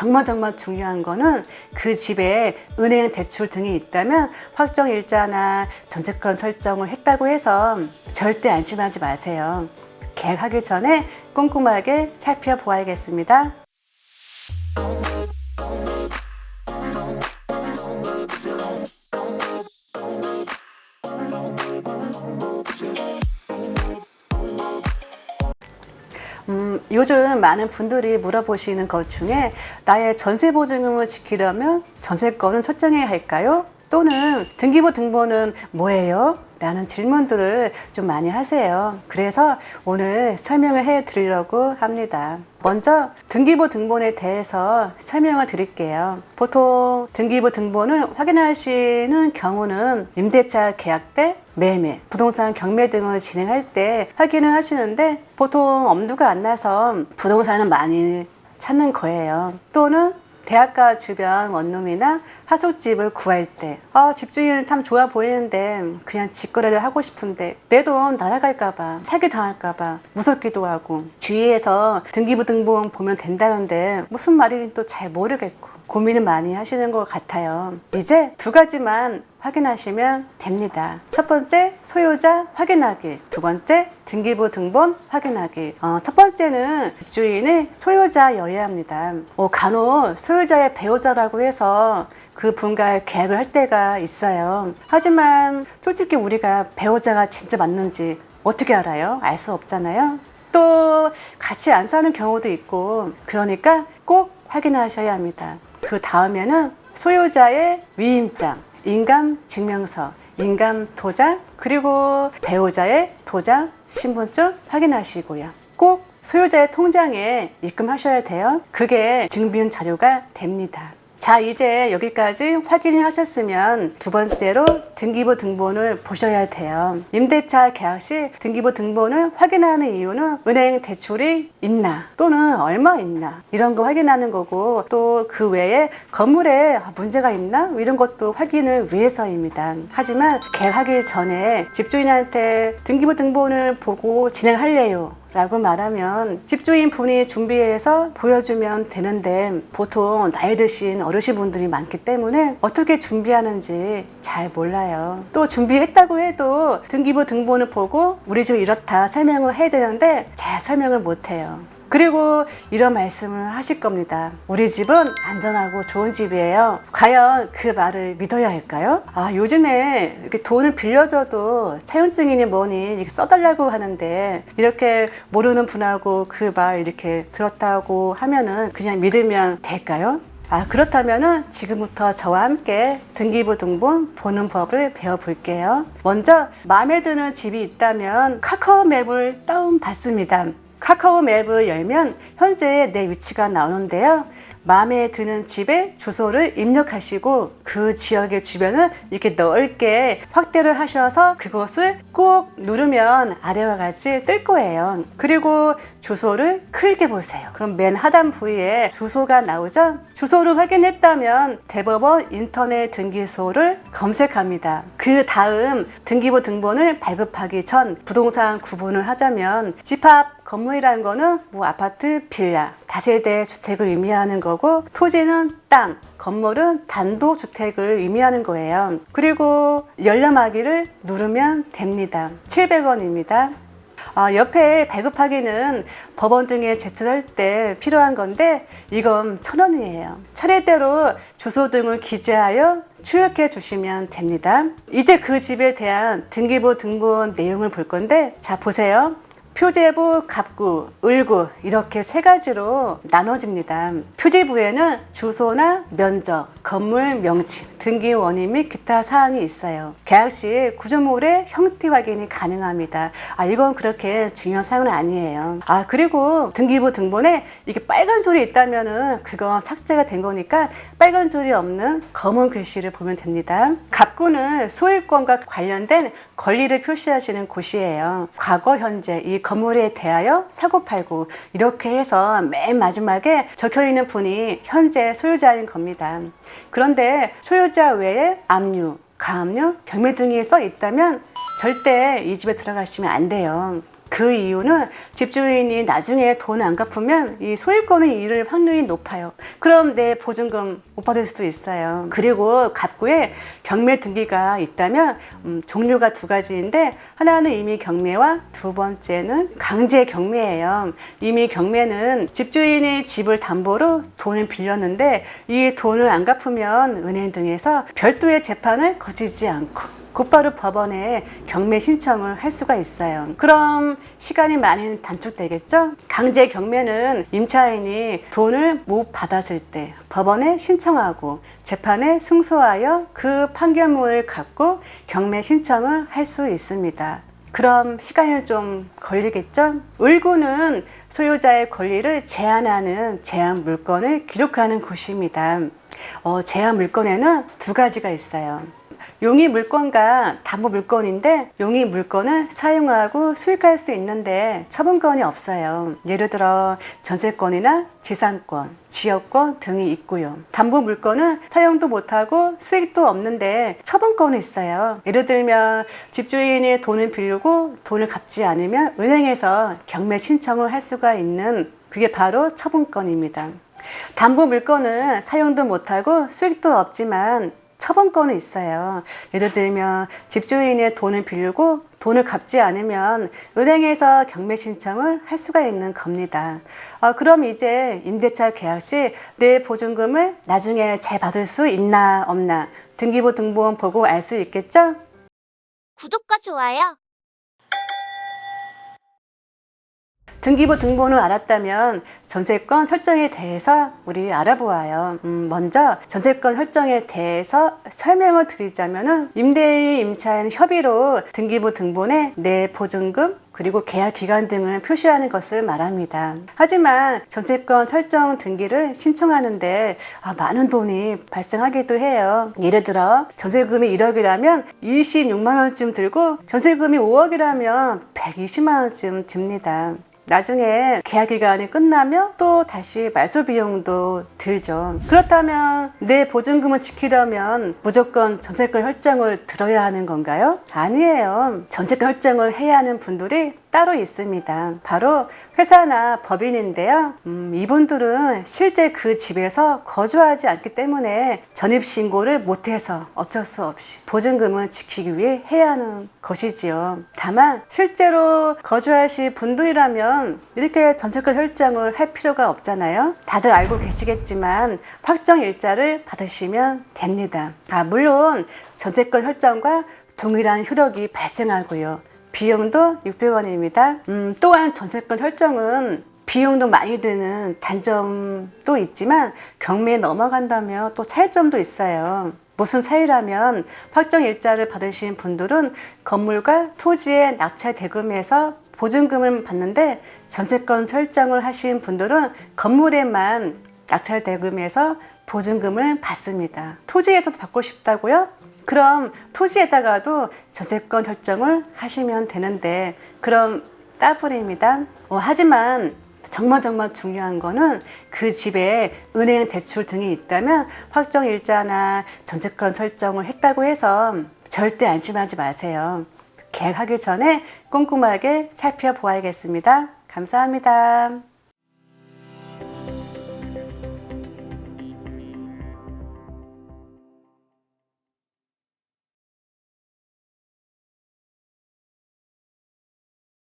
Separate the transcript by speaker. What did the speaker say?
Speaker 1: 정말 정말 중요한 거는 그 집에 은행 대출 등이 있다면 확정 일자나 전세권 설정을 했다고 해서 절대 안심하지 마세요. 계약하기 전에 꼼꼼하게 살펴보아야겠습니다. 요즘 많은 분들이 물어보시는 것 중에 나의 전세 보증금을 지키려면 전세권은 설정해야 할까요? 또는 등기부 등본은 뭐예요? 라는 질문들을 좀 많이 하세요. 그래서 오늘 설명을 해 드리려고 합니다. 먼저 등기부 등본에 대해서 설명을 드릴게요. 보통 등기부 등본을 확인하시는 경우는 임대차 계약 때 매매, 부동산 경매 등을 진행할 때 확인을 하시는데 보통 엄두가 안 나서 부동산은 많이 찾는 거예요. 또는 대학가 주변 원룸이나 하숙집을 구할 때, 아, 집주인은 참 좋아 보이는데 그냥 직거래를 하고 싶은데 내 돈 날아갈까봐, 사기 당할까봐 무섭기도 하고 주위에서 등기부 등본 보면 된다는데 무슨 말인지 또 잘 모르겠고 고민을 많이 하시는 것 같아요. 이제 두 가지만 확인하시면 됩니다. 첫 번째, 소유자 확인하기. 두 번째, 등기부 등본 확인하기. 어, 첫 번째는 집주인의 소유자여야 합니다. 어, 간혹 소유자의 배우자라고 해서 그 분과 계약을 할 때가 있어요. 하지만 솔직히 우리가 배우자가 진짜 맞는지 어떻게 알아요? 알 수 없잖아요. 또 같이 안 사는 경우도 있고 그러니까 꼭 확인하셔야 합니다. 그 다음에는 소유자의 위임장, 인감 증명서, 인감 도장, 그리고 배우자의 도장, 신분증 확인하시고요. 꼭 소유자의 통장에 입금하셔야 돼요. 그게 증빙 자료가 됩니다. 자, 이제 여기까지 확인을 하셨으면 두 번째로 등기부 등본을 보셔야 돼요. 임대차 계약 시 등기부 등본을 확인하는 이유는 은행 대출이 있나 또는 얼마 있나 이런 거 확인하는 거고 또 그 외에 건물에 문제가 있나 이런 것도 확인을 위해서입니다. 하지만 계약하기 전에 집주인한테 등기부 등본을 보고 진행할래요. 라고 말하면 집주인 분이 준비해서 보여주면 되는데 보통 나이 드신 어르신분들이 많기 때문에 어떻게 준비하는지 잘 몰라요. 또 준비했다고 해도 등기부 등본을 보고 우리 집 이렇다 설명을 해야 되는데 잘 설명을 못 해요. 그리고 이런 말씀을 하실 겁니다. 우리 집은 안전하고 좋은 집이에요. 과연 그 말을 믿어야 할까요? 아, 요즘에 이렇게 돈을 빌려줘도 차용증이니 뭐니 이렇게 써달라고 하는데 이렇게 모르는 분하고 그 말 이렇게 들었다고 하면은 그냥 믿으면 될까요? 아, 그렇다면은 지금부터 저와 함께 등기부 등본 보는 법을 배워볼게요. 먼저 마음에 드는 집이 있다면 카카오 맵을 다운받습니다. 카카오 맵을 열면 현재 내 위치가 나오는데요. 마음에 드는 집의 주소를 입력하시고 그 지역의 주변을 이렇게 넓게 확대를 하셔서 그것을 꾹 누르면 아래와 같이 뜰 거예요. 그리고 주소를 크게 보세요. 그럼 맨 하단 부위에 주소가 나오죠? 주소를 확인했다면 대법원 인터넷 등기소를 검색합니다. 그 다음 등기부 등본을 발급하기 전 부동산 구분을 하자면 집합 건물이라는 거는 뭐 아파트, 빌라, 다세대 주택을 의미하는 거고 토지는 땅, 건물은 단독 주택을 의미하는 거예요. 그리고 열람하기를 누르면 됩니다. 700원입니다. 아, 옆에 발급하기는 법원 등에 제출할 때 필요한 건데 이건 천 원이에요. 차례대로 주소 등을 기재하여 출력해 주시면 됩니다. 이제 그 집에 대한 등기부 등본 내용을 볼 건데 자 보세요. 표제부, 갑구, 을구 이렇게 세 가지로 나눠집니다. 표제부에는 주소나 면적, 건물 명칭, 등기 원인 및 기타 사항이 있어요. 계약 시 구조물의 형태 확인이 가능합니다. 아 이건 그렇게 중요한 사항은 아니에요. 아 그리고 등기부 등본에 이게 빨간 줄이 있다면은 그건 삭제가 된 거니까 빨간 줄이 없는 검은 글씨를 보면 됩니다. 갑구는 소유권과 관련된 권리를 표시하시는 곳이에요. 과거, 현재 이 건물에 대하여 사고팔고 이렇게 해서 맨 마지막에 적혀 있는 분이 현재 소유자인 겁니다. 그런데 소유자 외에 압류, 가압류, 경매 등이 써 있다면 절대 이 집에 들어가시면 안 돼요. 그 이유는 집주인이 나중에 돈 안 갚으면 이 소유권을 잃을 확률이 높아요. 그럼 내 보증금 못 받을 수도 있어요. 그리고 갑구에 경매 등기가 있다면 음, 종류가 두 가지인데 하나는 이미 경매와 두 번째는 강제 경매예요. 이미 경매는 집주인이 집을 담보로 돈을 빌렸는데 이 돈을 안 갚으면 은행 등에서 별도의 재판을 거치지 않고 곧바로 법원에 경매 신청을 할 수가 있어요. 그럼 시간이 많이 단축되겠죠? 강제 경매는 임차인이 돈을 못 받았을 때 법원에 신청하고 재판에 승소하여 그 판결문을 갖고 경매 신청을 할 수 있습니다. 그럼 시간이 좀 걸리겠죠? 을구는 소유자의 권리를 제한하는 제한 물건을 기록하는 곳입니다. 어, 제한 물건에는 두 가지가 있어요. 용의 물건과 담보 물건인데 용의 물건은 사용하고 수익할 수 있는데 처분권이 없어요. 예를 들어 전세권이나 지상권, 지역권 등이 있고요. 담보 물건은 사용도 못하고 수익도 없는데 처분권이 있어요. 예를 들면 집주인이 돈을 빌리고 돈을 갚지 않으면 은행에서 경매 신청을 할 수가 있는 그게 바로 처분권입니다. 담보 물건은 사용도 못하고 수익도 없지만 처분권은 있어요. 예를 들면 집주인의 돈을 빌리고 돈을 갚지 않으면 은행에서 경매 신청을 할 수가 있는 겁니다. 아, 그럼 이제 임대차 계약 시 내 보증금을 나중에 잘 받을 수 있나 없나 등기부 등본 보고 알 수 있겠죠?
Speaker 2: 구독과 좋아요.
Speaker 1: 등기부 등본을 알았다면 전세권 설정에 대해서 우리 알아보아요. 음, 먼저 전세권 설정에 대해서 설명을 드리자면은 임대인 임차인 협의로 등기부 등본에 내 보증금 그리고 계약 기간 등을 표시하는 것을 말합니다. 하지만 전세권 설정 등기를 신청하는데 아, 많은 돈이 발생하기도 해요. 예를 들어 전세금이 1억이라면 26만 원쯤 들고 전세금이 5억이라면 120만 원쯤 듭니다. 나중에 계약 기간이 끝나면 또 다시 말소 비용도 들죠. 그렇다면 내 보증금을 지키려면 무조건 전세권 혈정을 들어야 하는 건가요? 아니에요. 전세권 혈정을 해야 하는 분들이 따로 있습니다. 바로 회사나 법인인데요. 음, 이분들은 실제 그 집에서 거주하지 않기 때문에 전입신고를 못해서 어쩔 수 없이 보증금을 지키기 위해 해야 하는 것이지요. 다만 실제로 거주하실 분들이라면 이렇게 전세권 혈정을 할 필요가 없잖아요. 다들 알고 계시겠지만 확정 일자를 받으시면 됩니다. 아, 물론 전세권 혈정과 동일한 효력이 발생하고요. 비용도 600원입니다. 음, 또한 전세권 설정은 비용도 많이 드는 단점도 있지만 경매에 넘어간다면 또 차이점도 있어요. 무슨 차이라면 확정 일자를 받으신 분들은 건물과 토지의 낙찰 대금에서 보증금을 받는데 전세권 설정을 하신 분들은 건물에만 낙찰 대금에서 보증금을 받습니다. 토지에서도 받고 싶다고요? 그럼 토지에다가도 전세권 설정을 하시면 되는데 그럼 따블입니다. 어, 하지만 정말 정말 중요한 거는 그 집에 은행 대출 등이 있다면 확정 일자나 전세권 설정을 했다고 해서 절대 안심하지 마세요. 계약하기 전에 꼼꼼하게 살펴보아야겠습니다. 감사합니다.